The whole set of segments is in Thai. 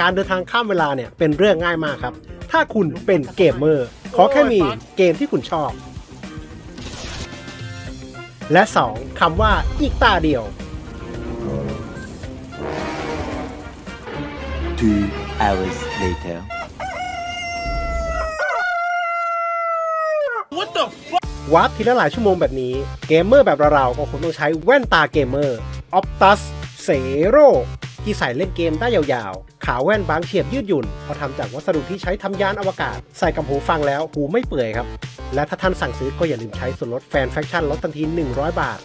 การเดินทางข้ามเวลาเนี่ยเป็นเรื่องง่ายมากครับ ถ้าคุณเป็นเกมเมอร์ ขอแค่มีเกมที่คุณชอบ และ 2. คำว่าอีกตาเดียว Two hours later. วาร์ปทีละหลายชั่วโมงแบบนี้ เกมเมอร์แบบเราๆก็คงต้องใช้แว่นตาเกมเมอร์ Optus Zero ที่ใส่เล่นเกมได้ยาวๆ ขาแว่นบางเฉียบยืดหยุ่นเพราทำจากวัสดุที่ใช้ทำยานอวกาศ ใส่กับหูฟังแล้วหูไม่เปื่อยครับ และถ้าท่านสั่งซื้อก็อย่าลืมใช้ส่วนลดแฟนแฟคชั่นลดทันที 100 บาท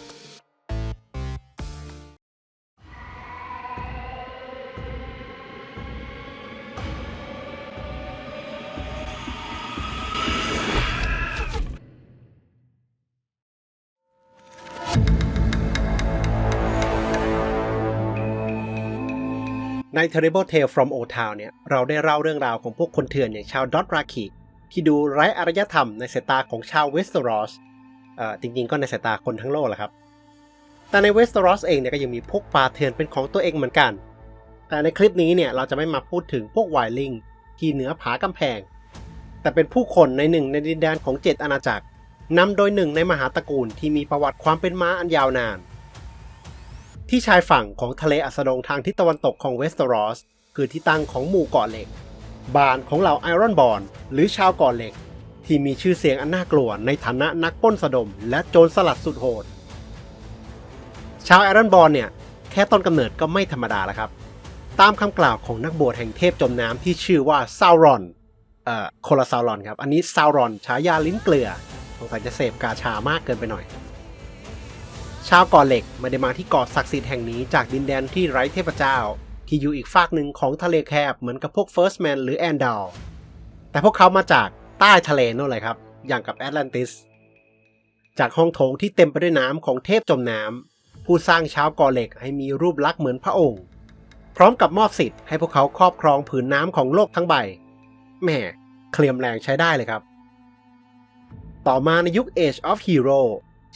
Terrible Tale from Old Town เนี่ยเราได้เล่าเรื่องราวของพวกคนเถื่อนอย่างชาวดอตราคิที่ดูไร้อารยธรรมในสายตาของชาวเวสเ e อรอสเอ่อจริงๆ ก็ในสายตาคนทั้งโลกแหละครับ แต่ในเวสเ e อรอสเองเนี่ยก็ยังมีพวกป่าเถื่อนเป็นของตัวเองเหมือนกัน แต่ในคลิปนี้เนี่ยเราจะไม่มาพูดถึงพวกไวลิงที่เหนือผากำแพง แต่เป็นผู้คนในหนึ่งในดินแดนของเจ็ดอาณาจักรนำโดยหนึ่งในมหาตระกูลที่มีประวัติความเป็นม้าอันยาวนาน ที่ชายฝั่งของทะเลอัสดงทางทิศตะวันตกของเวสเ e อรอสคือที่ตั้งของหมู่เกาะเหล็ก บานของเหล่าไอรอนบอร์นหรือชาวเกาะเหล็ก ที่มีชื่อเสียงอันน่ากลัวในฐานะนักป้นสะดม และโจรสลัดสุดโหด ชาวไอรอนบอร์นเนี่ย แค่ต้นกำเนิดก็ไม่ธรรมดาแล้วครับ ตามคำกล่าวของนักบวชแห่งเทพจมน้ำที่ชื่อว่าซาวรอนเอ่อโคลาซาวรอนครับ อันนี้ซาวรอนฉายาลิ้นเกลือสงสัยจะเสพกาชามากเกินไปหน่อย ชาวกาะเหล็กไม่ได้มาที่เกาะศักดิ์สิทธิ์แห่งนี้จากดินแดนที่ไร้เทพเจ้า ที่อยู่อีกฝากหนึ่งของทะเลแคบเหมือนกับพวกเฟิร์สแมนหรือแอนดอลแต่พวกเขามาจากใต้ทะเลนั่นเลยครับ อย่างกับแอตแลนติส จากห้องโถงที่เต็มไปด้วยน้ำของเทพจมน้ำผู้สร้างชาวกาะเหล็กให้มีรูปลักษณ์เหมือนพระองค์ พร้อมกับมอบสิทธิ์ให้พวกเขาครอบครองผืนน้ำของโลกทั้งใบแหม่เคลียมแรงใช้ได้เลยครับ ต่อมาในยุค Age of Hero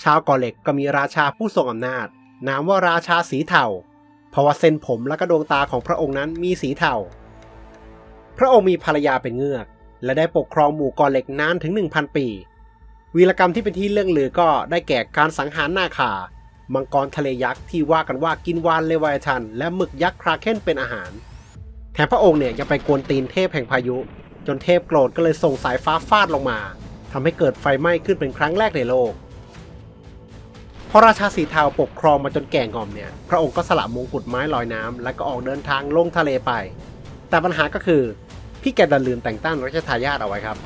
ชาวกาะเหล็กก็มีราชาผู้ทรงอำนาจ นามว่าราชาสีเทาเพราะว่าเส้นผมและก็ดวงตาของพระองค์นั้นมีสีเทาพระองค์มีภรรยาเป็นเงือก และได้ปกครองหมู่กาะเหล็กนานถึง 1,000 ปี วีรกรรมที่เป็นที่เรื่องลือก็ได้แก่การสังหารนาคา มังกรทะเลยักษ์ที่ว่ากันว่ากินวานเลวายทัน และหมึกยักษ์คราเคนเป็นอาหาร แถมพระองค์เนี่ยยังไปกวนตีนเทพแห่งพายุ จนเทพโกรธก็เลยส่งสายฟ้าฟาดลงมาทำให้เกิดไฟไหม้ขึ้นเป็นครั้งแรกในโลก พอราชาสีเทาปกครองมาจนแก่งอมเนี่ย พระองค์ก็สละมงกุฎไม้ลอยน้ำและก็ออกเดินทางลงทะเลไป แต่ปัญหาก็คือพี่แกดันลืมแต่งตั้งรัชทายาทเอาไว้ครับ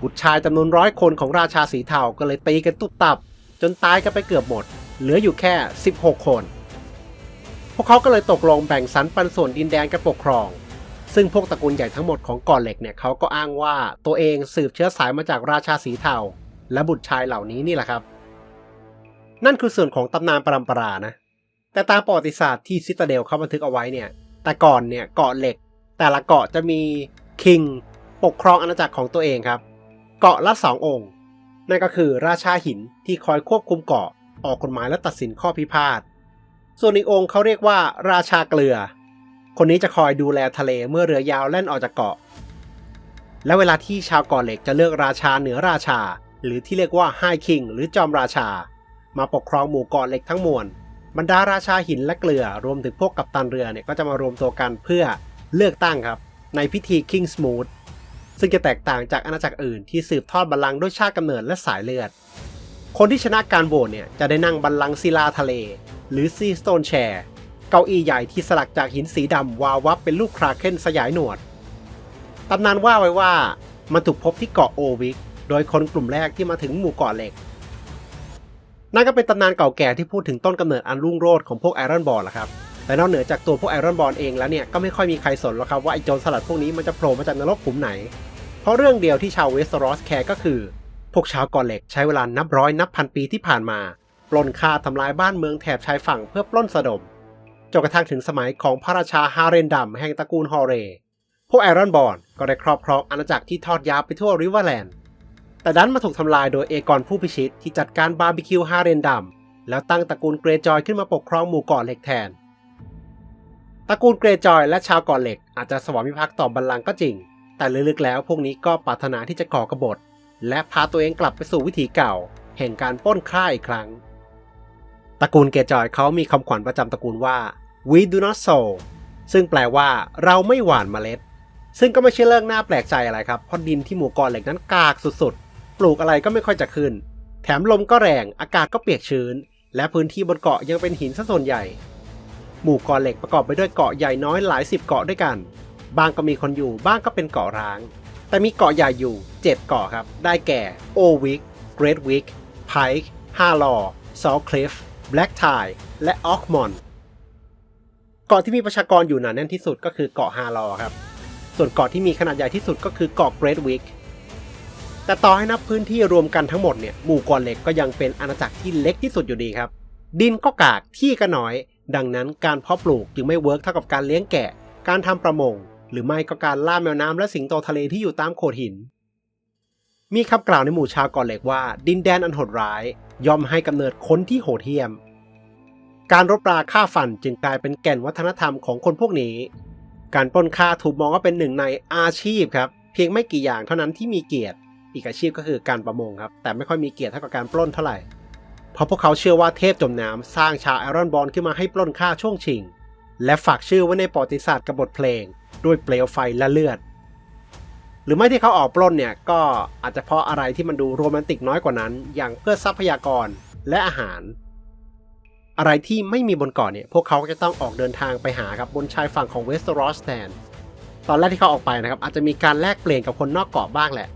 บุตรชายจำนวนร้อยคนของราชาสีเทาก็เลยตีกันตุบตับ จนตายกันไปเกือบหมด เหลืออยู่แค่ 16 คน พวกเขาก็เลยตกลงแบ่งสรรปันส่วนดินแดนกันปกครอง ซึ่งพวกตระกูลใหญ่ทั้งหมดของกาะเหล็กเนี่ยเขาก็อ้างว่าตัวเองสืบเชื้อสายมาจากราชาสีเทาและบุตรชายเหล่านี้นี่แหละครับ นั่นคือส่วนของตำนานปรำปรานะ แต่ตามประวัติศาสตร์ที่ซิตาเดลเขาบันทึกเอาไว้เนี่ย แต่ก่อนเนี่ยเกาะเหล็ก แต่ละเกาะจะมีคิงปกครองอาณาจักรของตัวเองครับ เกาะละสององค์ นั่นก็คือราชาหินที่คอยควบคุมเกาะออกกฎหมายและตัดสินข้อพิพาท ส่วนอีกองค์เขาเรียกว่าราชาเกลือ คนนี้จะคอยดูแลทะเลเมื่อเรือยาวแล่นออกจากเกาะ และเวลาที่ชาวเกาะเหล็กจะเลือกราชาเหนือราชา หรือที่เรียกว่าไฮคิงหรือจอมราชา มาปกครองหมู่เกาะเหล็กทั้งมวลบรรดาราชาหินและเกลือรวมถึงพวกกัปตันเรือเนี่ยก็จะมารวมตัวกันเพื่อเลือกตั้งครับ ในพิธี King's Moot ซึ่งจะแตกต่างจากอาณาจักรอื่นที่สืบทอดบัลลังก์ด้วยชาติกำเนิดและสายเลือด คนที่ชนะการโหวตเนี่ยจะได้นั่งบัลลังก์ศิลาทะเล หรือซีสโตนแชร์เก้าอี้ใหญ่ที่สลักจากหินสีดำวาววับเป็นลูกคราเคนสยายหนวดตำนานว่าไว้ว่ามันถูกพบที่เกาะโอวิก โดยคนกลุ่มแรกที่มาถึงหมู่เกาะเหล็ก นั่นก็เป็นตำนานเก่าแก่ที่พูดถึงต้นกำเนิดอันรุ่งโรจน์ของพวกไอรอนบอลละครับแต่นอกเหนือจากตัวพวกไอรอนบอลเองแล้วเนี่ยก็ไม่ค่อยมีใครสนหรอกครับว่าไอโจรสลัดพวกนี้มันจะโผล่มาจากนรกขุมไหน เพราะเรื่องเดียวที่ชาวเวสต์รอสแคร์ก็คือ พวกชาวกาะเหล็กใช้เวลานับร้อยนับพันปีที่ผ่านมาปล้นฆ่าทำลายบ้านเมืองแถบชายฝั่งเพื่อปล้นสะดมจนกระทั่งถึงสมัยของพระราชาฮาเรนดัมแห่งตระกูลฮอเร พวกไอรอนบอลก็ได้ครอบครองอาณาจักรที่ทอดยาวไปทั่วริเวอร์แลนด์ แต่ดันมาถูกทำลายโดยเอกอนผู้พิชิตที่จัดการบาร์บีคิวฮาเรนดัมแล้วตั้งตระกูลเกรจอยขึ้นมาปกครองหมู่เกาะเหล็กแทน ตระกูลเกรย์จอยและชาวเก่อเหล็กอาจจะสวามิภักดิ์ต่อบัลลังก์ก็จริง แต่ลึกๆแล้วพวกนี้ก็ปรารถนาที่จะก่อกบฏ และพาตัวเองกลับไปสู่วิถีเก่า แห่งการป้นฆ่าอีกครั้ง ตระกูลเกรย์จอยเขามีคำขวัญประจำตระกูลว่า we do not sow ซึ่งแปลว่าเราไม่หว่านเมล็ด ซึ่งก็ไม่ใช่เรื่องน่าแปลกใจอะไรครับเพราะดินที่หมู่เกอเหล็กนั้นกากสุดๆ ปลูกอะไรก็ไม่ค่อยจะขึ้น แถมลมก็แรงอากาศก็เปียกชื้น และพื้นที่บนเกาะยังเป็นหินซะส่วนใหญ่ หมู่เกาะเหล็กประกอบไปด้วยเกาะใหญ่น้อยหลายสิบเกาะด้วยกัน บางก็มีคนอยู่บ้างก็เป็นเกาะร้าง แต่มีเกาะใหญ่อยู่ 7 เกาะครับ ได้แก่โอวิกเกรดวิกไพค์ฮาลอร์ซอลคลิฟแบล็กไทและออกมอนเกาะที่มีประชากรอยู่หนาแน่นที่สุดก็คือเกาะฮาลอร์ครับ ส่วนเกาะที่มีขนาดใหญ่ที่สุดก็คือเกาะเกรดวิก แต่ต่อให้นับพื้นที่รวมกันทั้งหมดเนี่ยหมู่เกาะเหล็กก็ยังเป็นอาณาจักรที่เล็กที่สุดอยู่ดีครับ ดินก็กากที่ก็น้อย ดังนั้นการเพาะปลูกจึงไม่เวิร์กเท่ากับการเลี้ยงแกะ การทำประมง หรือไม่ก็การล่าแมวน้ำและสิงโตทะเลที่อยู่ตามโขดหิน มีคำกล่าวในหมู่ชาวเกาะเหล็กว่า ดินแดนอันโหดร้าย ย่อมให้กำเนิดคนที่โหดเหี้ยม การรบราฆ่าฟันจึงกลายเป็นแก่นวัฒนธรรมของคนพวกนี้ การปล้นฆ่าถูกมองว่าเป็นหนึ่งในอาชีพครับ เพียงไม่กี่อย่างเท่านั้นที่มีเกียรติ อีกอาชีพก็คือการประมงครับ แต่ไม่ค่อยมีเกียรติเท่ากับการปล้นเท่าไหร่ เพราะพวกเขาเชื่อว่าเทพจมน้ำสร้างชาวไอรอนบอลขึ้นมาให้ปล้นฆ่าช่วงชิง และฝากชื่อไว้ในประวัติศาสตร์กับบทเพลง ด้วยเปลวไฟและเลือด หรือไม่ที่เขาออกปล้นเนี่ยก็อาจจะเพราะอะไรที่มันดูโรแมนติกน้อยกว่านั้น อย่างเพื่อทรัพยากรและอาหาร อะไรที่ไม่มีบนเกาะเนี่ยพวกเขาก็จะต้องออกเดินทางไปหาครับบนชายฝั่งของเวสต์รอสแทนตอนแรกที่เขาออกไปนะครับอาจจะมีการแลกเปลี่ยนกับคนนอกเกาะบ้างแหละ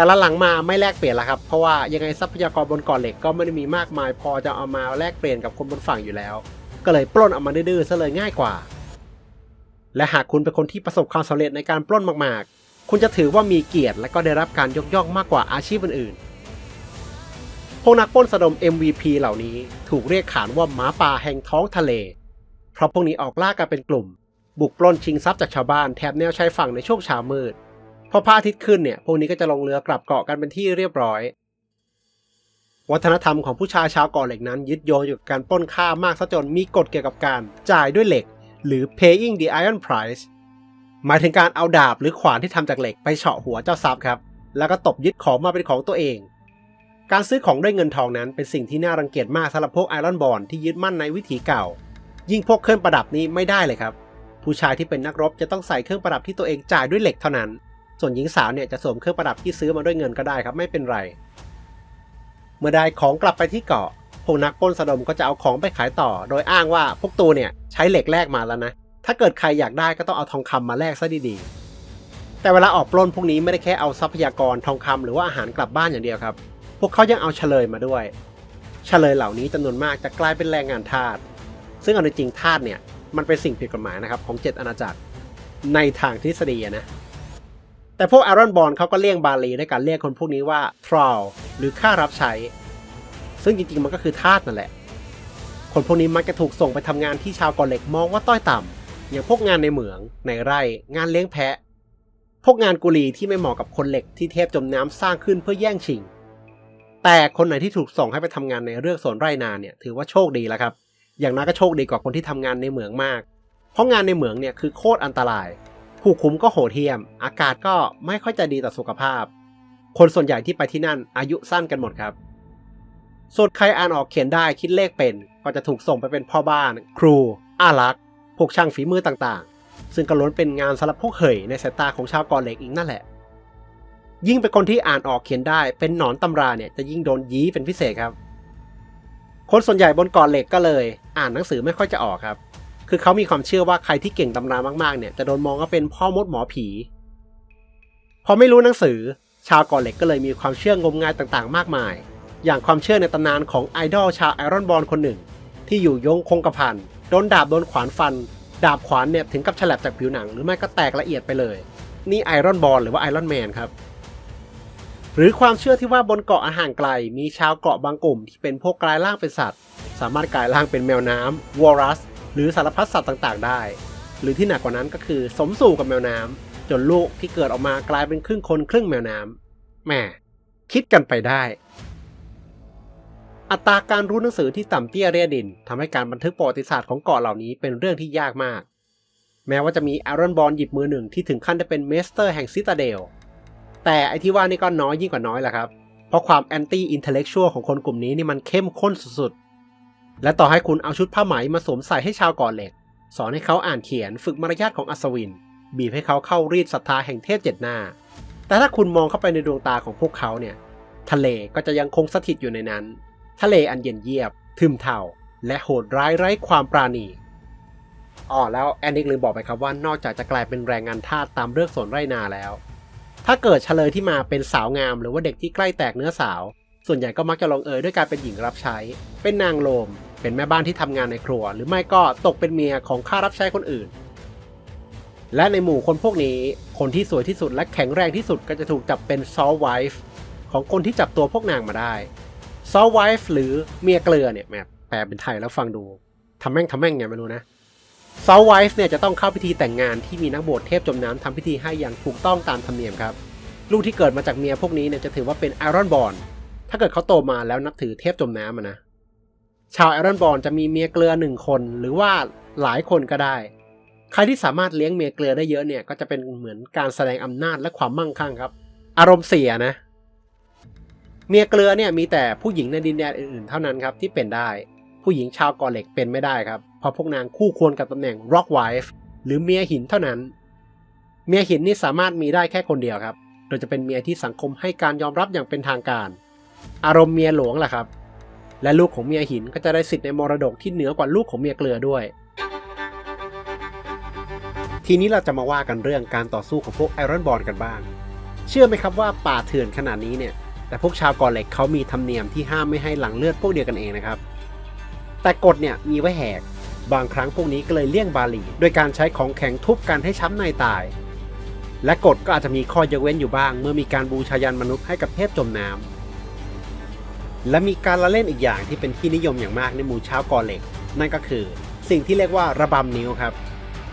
แต่ละหลังมาไม่แลกเปลี่ยนแล้วครับ เพราะว่ายังไงทรัพยากรบนเกาะเหล็กก็ไม่ได้มีมากมาย พอจะเอามาแลกเปลี่ยนกับคนบนฝั่งอยู่แล้ว ก็เลยปล้นเอามาดื้อๆซะเลยง่ายกว่า และหากคุณเป็นคนที่ประสบความสำเร็จในการปล้นมากๆ คุณจะถือว่ามีเกียรติและก็ได้รับการยกย่องมากกว่าอาชีพอื่นๆพวกนักปล้นสะดม MVP เหล่านี้ถูกเรียกขานว่าหมาป่าแห่งท้องทะเล เพราะพวกนี้ออกล่ากันเป็นกลุ่ม บุกปล้นชิงทรัพย์จากชาวบ้านแถบแนวชายฝั่งในช่วงเช้ามืด พอพระอาทิตย์ขึ้นเนี่ย พวกนี้ก็จะลงเรือกลับเกาะกันเป็นที่เรียบร้อย วัฒนธรรมของผู้ชายชาวเกาะเหล็กนั้น ยึดโยงอยู่กับการปล้นฆ่ามากซะจนมีกฎเกี่ยวกับการจ่ายด้วยเหล็ก หรือ paying the iron price หมายถึงการเอาดาบหรือขวานที่ทำจากเหล็กไปเฉาะหัวเจ้าทรัพย์ครับ แล้วก็ตบยึดของมาเป็นของตัวเอง การซื้อของด้วยเงินทองนั้นเป็นสิ่งที่น่ารังเกียจมากสำหรับพวกไอรอนบอลที่ยึดมั่นในวิถีเก่า ยิ่งพวกเครื่องประดับนี้ไม่ได้เลยครับ ผู้ชายที่เป็นนักรบจะต้องใส่เครื่องประดับที่ตัวเองจ่ายด้วยเหล็กเท่านั้น ส่วนหญิงสาวเนี่ยจะสวมเครื่องประดับที่ซื้อมาด้วยเงินก็ได้ครับไม่เป็นไร เมื่อได้ของกลับไปที่เกาะ พวกนักปล้นสะดมก็จะเอาของไปขายต่อ โดยอ้างว่าพวกตัวเนี่ยใช้เหล็กแลกมาแล้วนะ ถ้าเกิดใครอยากได้ก็ต้องเอาทองคำมาแลกซะดีๆ แต่เวลาออกปล้นพวกนี้ไม่ได้แค่เอาทรัพยากรทองคำหรือว่าอาหารกลับบ้านอย่างเดียวครับ พวกเขายังเอาเฉลยมาด้วย เฉลยเหล่านี้จำนวนมากจะกลายเป็นแรงงานทาส ซึ่งเอาจริงทาสเนี่ยมันเป็นสิ่งผิดกฎหมายนะครับของเจ็ดอาณาจักรในทางทฤษฎีนะ แต่พวกอารอนบอลเขาก็เลี่ยงบาลีด้วยการเรียกคนพวกนี้ว่า trial หรือค่ารับใช้ ซึ่งจริงๆมันก็คือทาสนั่นแหละ คนพวกนี้มักจะถูกส่งไปทำงานที่ชาวกาะเล็กมองว่าต้อยต่ำอย่างพวกงานในเหมือง ในไร่ งานเลี้ยงแพะ พวกงานกุลีที่ไม่เหมาะกับคนเหล็กที่เทพจมน้ำสร้างขึ้นเพื่อแย่งชิง แต่คนไหนที่ถูกส่งให้ไปทำงานในเรื่องสวนไร่นาเนี่ยถือว่าโชคดีแล้วครับ อย่างน้อยก็โชคดีกว่าคนที่ทำงานในเหมืองมาก เพราะงานในเหมืองเนี่ยคือโคตรอันตราย ผู้คุมก็โหดเหี้ยม อากาศก็ไม่ค่อยจะดีต่อสุขภาพ คนส่วนใหญ่ที่ไปที่นั่นอายุสั้นกันหมดครับ ส่วนใครอ่านออกเขียนได้คิดเลขเป็น ก็จะถูกส่งไปเป็นพ่อบ้าน ครู อารักษ์พวกช่างฝีมือต่างๆ ซึ่งก็ล้นเป็นงานสำหรับพวกเหยในสายตาของชาวกาะเหล็กอีกนั่นแหละ ยิ่งเป็นคนที่อ่านออกเขียนได้เป็นหนอนตำราเนี่ยจะยิ่งโดนยี้เป็นพิเศษครับ คนส่วนใหญ่บนเกาะเหล็กก็เลย อ่านหนังสือไม่ค่อยจะออกครับ คือเขามีความเชื่อว่าใครที่เก่งตำรามากๆเนี่ยจะโดนมองว่าเป็นพ่อมดหมอผี พอไม่รู้หนังสือ ชาวเกาะเหล็กก็เลยมีความเชื่องมงายต่างๆ มากมาย อย่างความเชื่อในตำนานของไอดอลชาวไอรอนบอลคนหนึ่ง ที่อยู่ยงคงกระพันโดนดาบโดนขวานฟัน ดาบขวานเนี่ยถึงกับฉลับจากผิวหนัง หรือไม่ก็แตกละเอียดไปเลย นี่ไอรอนบอลหรือว่าไอรอนแมนครับหรือความเชื่อที่ว่าบนเกาะอาหางไกล มีชาวเกาะบางกลุ่มที่เป็นพวกกลายร่างเป็นสัตว์ สามารถกลายร่างเป็นแมวน้ำวอรัส หรือสารพัดสัตว์ต่างๆ ได้ หรือที่หนักกว่านั้นก็คือสมสู่กับแมวน้ำจนลูกที่เกิดออกมากลายเป็นครึ่งคนครึ่งแมวน้ำแหมคิดกันไปได้ อัตราการรู้หนังสือที่ต่ำเตี้ยเรียดินทำให้การบันทึกประวัติศาสตร์ของเกาะเหล่านี้เป็นเรื่องที่ยากมาก แม้ว่าจะมีอารอนบอลหยิบมือหนึ่งที่ถึงขั้นได้เป็นเมสเตอร์แห่งซิตาเดลแต่ไอที่ว่านี่ก็น้อยยิ่งกว่าน้อยแหละครับ เพราะความแอนตี้อินเทลเล็กชวลของคนกลุ่มนี้นี่มันเข้มข้นสุดๆ และต่อให้คุณเอาชุดผ้าไหมมาสวมใส่ให้ชาวก่อเหล็ก สอนให้เขาอ่านเขียนฝึกมารยาทของอัศวิน บีบให้เขาเข้ารีดศรัทธาแห่งเทพเจ็ดหน้า แต่ถ้าคุณมองเข้าไปในดวงตาของพวกเขาเนี่ย ทะเลก็จะยังคงสถิตอยู่ในนั้น ทะเลอันเย็นเยียบ ทึมเท่าและโหดร้ายไร้ความปราณีอ๋อแล้วแอนนิกลืมบอกไปครับว่านอกจากจะกลายเป็นแรงงานทาสตามเรื่องสวนไร่นาแล้ว ถ้าเกิดเฉลยที่มาเป็นสาวงามหรือว่าเด็กที่ใกล้แตกเนื้อสาว ส่วนใหญ่ก็มักจะลงเอยด้วยการเป็นหญิงรับใช้ เป็นนางโลม เป็นแม่บ้านที่ทำงานในครัว หรือไม่ก็ตกเป็นเมียของข้ารับใช้คนอื่น และในหมู่คนพวกนี้ คนที่สวยที่สุดและแข็งแรงที่สุดก็จะถูกจับเป็นซอลไวฟ์ของคนที่จับตัวพวกนางมาได้ซอลไวฟ์หรือเมียเกลือเนี่ยแมแปลเป็นไทยแล้วฟังดูทำแม่งทำแม่งไงไม่รู้นะซอลไวฟ์เนี่ยจะต้องเข้าพิธีแต่งงานที่มีนักบวชเทพจมน้ำทำพิธีให้อย่างถูกต้องตามธรรมเนียมครับลูกที่เกิดมาจากเมียพวกนี้เนี่ยจะถือว่าเป็นไอรอนบอลถ้าเกิดเขาโตมาแล้วนับถือเทพจมน้ำนะ ชาวไอรอนบอลจะมีเมียเกลือหนึ่งคนหรือว่าหลายคนก็ได้ ใครที่สามารถเลี้ยงเมียเกลือได้เยอะเนี่ยก็จะเป็นเหมือนการแสดงอำนาจและความมั่งคั่งครับ อารมณ์เสียนะ เมียเกลือเนี่ยมีแต่ผู้หญิงในดินแดนอื่นๆเท่านั้นครับที่เป็นได้ ผู้หญิงชาวกอเหล็กเป็นไม่ได้ครับเพราะพวกนางคู่ควรกับตำแหน่ง Rock Wife หรือเมียหินเท่านั้น เมียหินนี่สามารถมีได้แค่คนเดียวครับ โดยจะเป็นเมียที่สังคมให้การยอมรับอย่างเป็นทางการ อารมณ์เมียหลวงล่ะครับ และลูกของเมียหินก็จะได้สิทธิ์ในมรดกที่เหนือกว่าลูกของเมียเกลือด้วย ทีนี้เราจะมาว่ากันเรื่องการต่อสู้ของพวกไอรอนบอลกันบ้าง เชื่อไหมครับว่าป่าเถื่อนขนาดนี้เนี่ย แต่พวกชาวกอเหล็กเขามีธรรมเนียมที่ห้ามไม่ให้หลังเลือดพวกเดียวกันเองนะครับ แต่กฎเนี่ยมีไว้แหก บางครั้งพวกนี้ก็เลยเลี่ยงบาลีโดยการใช้ของแข็งทุบกันให้ช้ำในตาย และกฎก็อาจจะมีข้อยกเว้นอยู่บ้าง เมื่อมีการบูชายันมนุษย์ให้กับเทพจมน้ำ และมีการละเล่นอีกอย่างที่เป็นที่นิยมอย่างมากในหมู่ชาวกอเหล็ก นั่นก็คือ สิ่งที่เรียกว่าระบำนิ้วครับ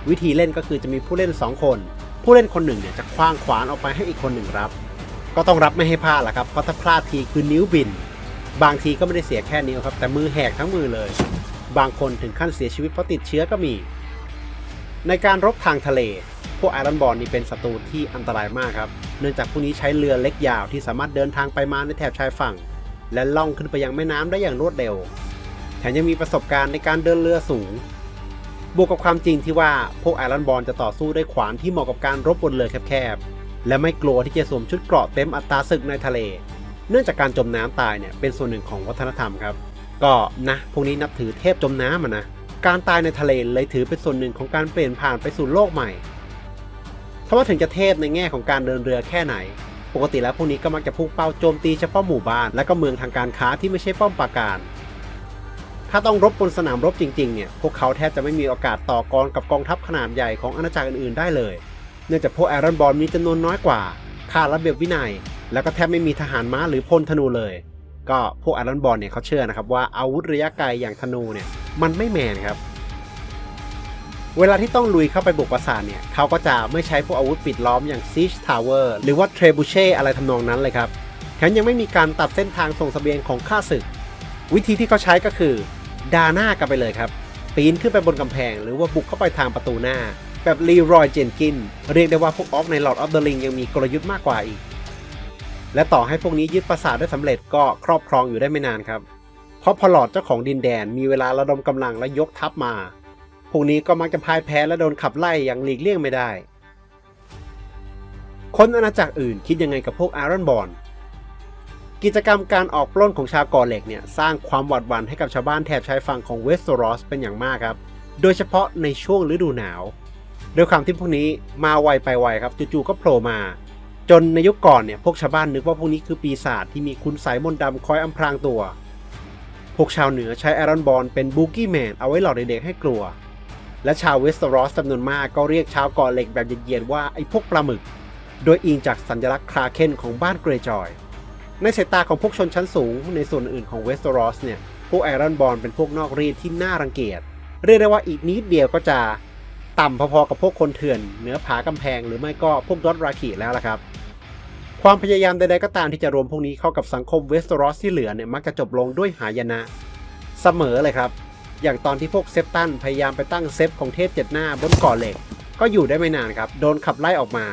วิธีเล่นก็คือจะมีผู้เล่น 2 คน ผู้เล่นคนหนึ่งเนี่ยจะคว้างขวานออกไปให้อีกคนหนึ่งรับ ก็ต้องรับไม่ให้พลาดละครับเพราะถ้าพลาดทีคือนิ้วบิน บางทีก็ไม่ได้เสียแค่นิ้วครับ แต่มือแหกทั้งมือเลย บางคนถึงขั้นเสียชีวิตเพราะติดเชื้อก็มี ในการรบทางทะเล พวกไอรอนบอลนี่เป็นศัตรูที่อันตรายมากครับเนื่องจากพวกนี้ใช้เรือเล็กยาวที่สามารถเดินทางไปมาในแถบชายฝั่ง และล่องขึ้นไปยังแม่น้ำได้อย่างรวดเร็ว แถมยังมีประสบการณ์ในการเดินเรือสูง บวกกับความจริงที่ว่าพวกไอรอนบอลจะต่อสู้ด้วยขวานที่เหมาะกับการรบบนเรือแคบๆ และไม่กลัวที่จะสวมชุดเกราะเต็มอัตราศึกในทะเล เนื่องจากการจมน้ำตายเนี่ยเป็นส่วนหนึ่งของวัฒนธรรมครับ ก็นะพวกนี้นับถือเทพจมน้ำอะนะ การตายในทะเลเลยถือเป็นส่วนหนึ่งของการเปลี่ยนผ่านไปสู่โลกใหม่ถ้าว่าถึงจะเทพในแง่ของการเดินเรือแค่ไหน ปกติแล้วพวกนี้ก็มักจะพุ่งเป้าโจมตีเฉพาะหมู่บ้าน และก็เมืองทางการค้าที่ไม่ใช่ป้อมปราการ ถ้าต้องรบบนสนามรบจริงๆเนี่ยพวกเขาแทบจะไม่มีโอกาสต่อกรกับกองทัพขนาดใหญ่ของอาณาจักรอื่นๆได้เลย เนื่องจากพวกไอรอนบอลมีจำนวนน้อยกว่าขาดระเบียบวินัย แล้วก็แทบไม่มีทหารม้าหรือพลธนูเลย ก็พวกไอรอนบอลเนี่ยเขาเชื่อนะครับว่าอาวุธระยะไกลอย่างธนูเนี่ยมันไม่แมนครับ เวลาที่ต้องลุยเข้าไปบุกปราสาทเนี่ยเขาก็จะไม่ใช้พวกอาวุธปิดล้อมอย่าง Siege Tower หรือว่า Trebuchet อะไรทำนองนั้นเลยครับแถมยังไม่มีการตัดเส้นทางส่งเสบียงของข้าศึก วิธีที่เขาใช้ก็คือดาหน้ากันไปเลยครับ ปีนขึ้นไปบนกำแพง หรือว่าบุกเข้าไปทางประตูหน้า แบบลีรอยเจนกิน เรียกได้ว่าพวกออกใน Lord of the Ring ยังมีกลยุทธ์มากกว่าอีก และต่อให้พวกนี้ยึดปราสาทได้สำเร็จก็ครอบครองอยู่ได้ไม่นานครับ เพราะพอหลอดเจ้าของดินแดนมีเวลาระดมกำลังและยกทัพมา พวกนี้ก็มักจะพ่ายแพ้และโดนขับไล่อย่างหลีกเลี่ยงไม่ได้ คนอาณาจักรอื่นคิดยังไงกับพวกไอรอนบอลกิจกรรมการออกปล้นของชาวกอเหล็กเนี่ยสร้างความหวาดหวั่นให้กับชาวบ้านแถบชายฝั่งของเวสต์รอสเป็นอย่างมากครับ โดยเฉพาะในช่วงฤดูหนาวด้วยความที่พวกนี้มาไวไปไวครับจู่ๆก็โผล่มา จนในยุคก่อนเนี่ยพวกชาวบ้านนึกว่าพวกนี้คือปีศาจที่มีคุณสายมนต์ดำคอยอำพรางตัว พวกชาวเหนือใช้ไอรอนบอลเป็นบูกี้แมนเอาไว้หลอกเด็กๆให้กลัว และชาวเวสต์รอสจำนวนมากก็เรียกชาวก่อเหล็กแบบเย็นๆว่าไอ้พวกปลาหมึก โดยอิงจากสัญลักษณ์คราเคนของบ้านเกรจอย ในสายตาของพวกชนชั้นสูงในส่วนอื่นของเวสต์รอสเนี่ย พวกไอรอนบอลเป็นพวกนอกรีดที่น่ารังเกียจ เรียกได้ว่าอีกนิดเดียวก็จะต่ำพอๆกับพวกคนเถื่อนเหนือผากำแพงหรือไม่ก็พวกดอทราคีแล้วล่ะครับความพยายามใดๆก็ตามที่จะรวมพวกนี้เข้ากับสังคมเวสต์รอสที่เหลือเนี่ยมักจะจบลงด้วยหายนะ เสมอเลยครับ อย่างตอนที่พวกเซปตันพยายามไปตั้งเซฟของเทพเจ็ดหน้าบนเกาะเหล็ก ก็อยู่ได้ไม่นานครับ โดนขับไล่ออกมา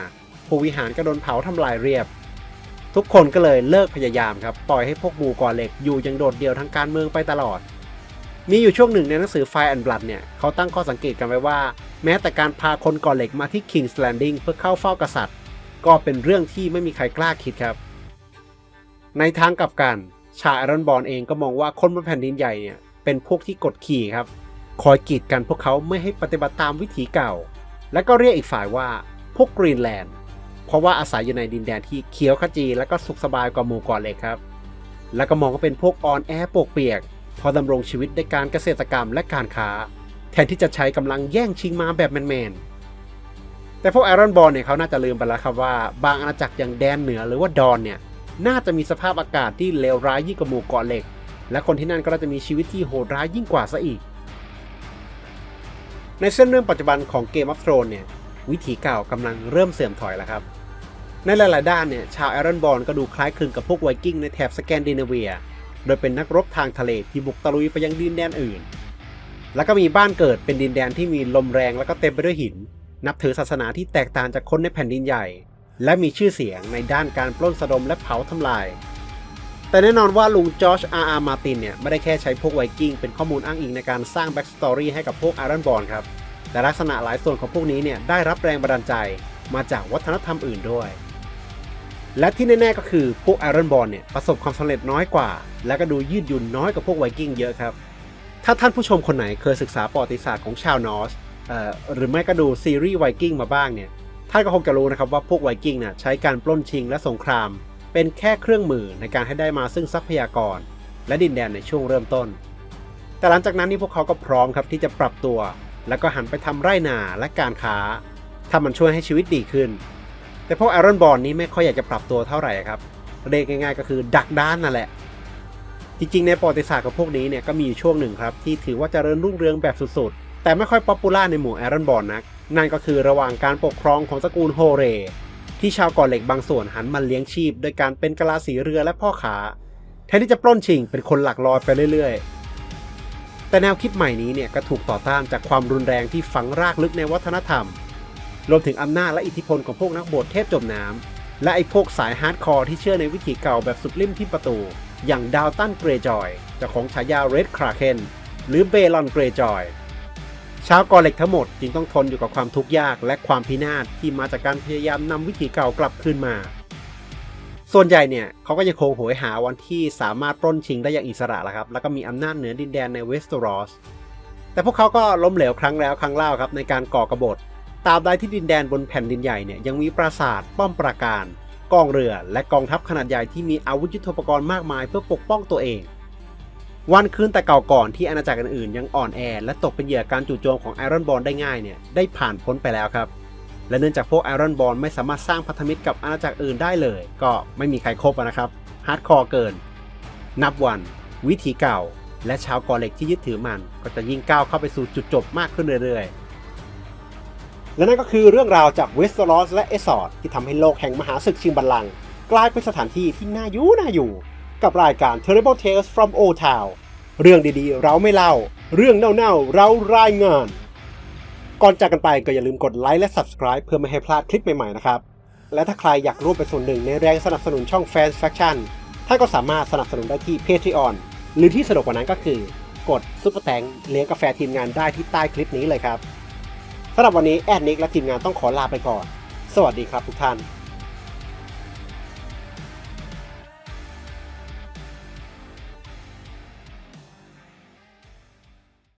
ผู้วิหารก็โดนเผาทำลายเรียบ ทุกคนก็เลยเลิกพยายามครับ ปล่อยให้พวกหมู่ก่อเหล็กอยู่อยังโดดเดี่ยวทางการเมืองไปตลอด มีอยู่ช่วงหนึ่งในหนังสือ Fire and Blood เนี่ยเขาตั้งข้อสังเกตกันไว้ว่า แม้แต่การพาคนก่อเหล็กมาที่ King's Landing เพื่อเข้าเฝ้ากษัตริย์ ก็เป็นเรื่องที่ไม่มีใครกล้าคิดครับในทางกลับกัน ชาวไอรอนบอลเองก็มองว่าคนบนแผ่นดินใหญ่เนี่ย เป็นพวกที่กดขี่ครับ คอยกีดกันพวกเขาไม่ให้ปฏิบัติตามวิถีเก่า และก็เรียกอีกฝ่ายว่าพวกกรีนแลนด์ เพราะว่าอาศัยอยู่ในดินแดนที่เขียวขจีและก็สุขสบายกว่าหมู่เก่อนเลยครับ แล้วก็มองว่าเป็นพวกอ่อนแอปวกเปียก พอดำรงชีวิตด้วยการเกษตรกรรมและการค้า แทนที่จะใช้กำลังแย่งชิงมาแบบแมนๆ แต่พวกไอรอนบอลเนี่ยเขาน่าจะลืมไปแล้วครับว่า บางอาณาจักรอย่างแดนเหนือหรือว่าดอนเนี่ยน่าจะมีสภาพอากาศที่เลวร้ายยิ่งกว่าหมู่เกาะเหล็ก และคนที่นั่นก็น่าจะมีชีวิตที่โหดร้ายยิ่งกว่าซะอีก ในเส้นเรื่องปัจจุบันของเกม of Thrones เนี่ย วิถีเก่ากำลังเริ่มเสื่อมถอยแล้วครับ ในหลาย ๆ ด้านเนี่ย ชาวไอรอนบอลก็ดูคล้ายคลึงกับพวกไวกิ้งในแถบสแกนดิเนเวีย โดยเป็นนักรบทางทะเลที่บุกตะลุยไปยังดินแดนอื่น แล้วก็มีบ้านเกิดเป็นดินแดนที่มีลมแรงแล้วก็เต็มไปด้วยหิน นับถือศาสนาที่แตกต่างจากคนในแผ่นดินใหญ่ และมีชื่อเสียงในด้านการปล้นสะดมและเผาทำลาย แต่แน่นอนว่าลุงจอร์จอาร์อาร์มาตินเนี่ย ไม่ได้แค่ใช้พวกไวกิ้งเป็นข้อมูลอ้างอิงในการสร้างแบ็กสตอรี่ให้กับพวกไอรอนบอลครับ แต่ลักษณะหลายส่วนของพวกนี้เนี่ย ได้รับแรงบันดาลใจมาจากวัฒนธรรมอื่นด้วย และที่แน่ๆก็คือพวกไอรอนบอลเนี่ย ประสบความสำเร็จน้อยกว่า และก็ดูยืดหยุ่นน้อยกว่าพวกไวกิ้งเยอะครับ ถ้าท่านผู้ชมคนไหนเคยศึกษาประวัติศาสตร์ของชาวนอร์สหรือไม่ก็ดูซีรีส์ไวกิ้งมาบ้างเนี่ยท่านก็คงจะรู้นะครับว่าพวกไวกิ้งเนี่ยใช้การปล้นชิงและสงคราม เป็นแค่เครื่องมือในการให้ได้มาซึ่งทรัพยากร และดินแดนในช่วงเริ่มต้น แต่หลังจากนั้นนี่พวกเขาก็พร้อมครับที่จะปรับตัว แล้วก็หันไปทำไร่นาและการค้าถ้ามันช่วยให้ชีวิตดีขึ้น แต่พวกไอรอนบอลนี้ไม่ค่อยอยากจะปรับตัวเท่าไหร่ครับเรียกง่ายๆ ก็คือดักด้านนั่นแหละ จริงๆ ในประวัติศาสตร์ของพวกนี้เนี่ยก็มีอยู่ช่วงหนึ่งครับ ที่ถือว่าจเจริญรุ่งเรืองแบบสุดๆ แต่ไม่ค่อยป๊อปปูล่าในหมู่ไอรอนบอลนัก นั่นก็คือระหว่างการปกครองของตระกูลโฮเร ที่ชาวก่อเหล็กบางส่วนหันมาเลี้ยงชีพ โดยการเป็นกะลาสีเรือและพ่อขาแทนที่จะปล้นชิงเป็นคนหลักลอยไปเรื่อยๆ แต่แนวคิดใหม่นี้เนี่ยก็ถูกต่อต้านจากความรุนแรงที่ฝังรากลึกในวัฒนธรรม รวมถึงอำนาจและอิทธิพลของพวกนักบวชเทพจมน้ำและไอ้พวกสายฮาร์ดคอร์ที่เชื่อในวิถีเก่าแบบสุดลิ่มที่ประตู อย่างดาวตันเกรจอยเจ้าของฉายาเรดคราเคนหรือเบลอนเกรจอย ชาวกอเหล็กทั้งหมดจึงต้องทนอยู่กับความทุกข์ยากและความพินาศที่มาจากการพยายามนำวิถีเก่ากลับคืนมา ส่วนใหญ่เนี่ยเขาก็ยังคงโหยหาวันที่สามารถปล้นชิงได้อย่างอิสระแล้วครับ แล้วก็มีอำนาจเหนือดินแดนในเวสต์รอส แต่พวกเขาก็ล้มเหลวครั้งแล้วครั้งเล่าครับในการก่อกรบฏตราบใดที่ดินแดนบนแผ่นดินใหญ่เนี่ยยังมีปราสาทป้อมปราการกองเรือและกองทัพขนาดใหญ่ที่มีอาวุธยุทโธปกรณ์มากมายเพื่อปกป้องตัวเอง วันคืนแต่เก่าก่อนที่อาณาจักรอื่นๆยังอ่อนแอ และตกเป็นเหยื่อการจู่โจมของไอรอนบอลได้ง่ายเนี่ยได้ผ่านพ้นไปแล้วครับ และเนื่องจากพวกไอรอนบอลไม่สามารถสร้างพันธมิตรกับอาณาจักรอื่นได้เลย ก็ไม่มีใครครบนะครับฮาร์ดคอร์เกิน นับวัน วิธีเก่า และชาวกอเล็กที่ยึดถือมัน ก็จะยิ่งก้าวเข้าไปสู่จุดจบมากขึ้นเรื่อยๆ และนั่นก็คือเรื่องราวจากเวสต์ลอสและเอสอร์ดที่ทำให้โลกแห่งมหาศึกชิงบัลลังก์กลายเป็นสถานที่ที่น่าอยู่น่าอยู่ กับรายการ Terrible Tales from o Town เรื่องดีๆ เราไม่เล่า เรื่องเน่าๆ เรารายงาน ก่อนจากกันไปก็อย่าลืมกดไลค์และ Subscribe เพื่อไม่ให้พลาดคลิปใหม่ๆนะครับ และถ้าใครอยากร่วมเป็นส่วนหนึ่งในแรงสนับสนุนช่อง Fans Faction ท่านก็สามารถสนับสนุนได้ที่ Patreon หรือที่สะดวกกว่านั้นก็คือ กดซุปเปอร์แตงเลี้ยงกาแฟทีมงานได้ที่ใต้คลิปนี้เลยครับสำหรับวันนี้แอดนิกและทีมงานต้องขอลาไปก่อน สวัสดีครับทุกท่าน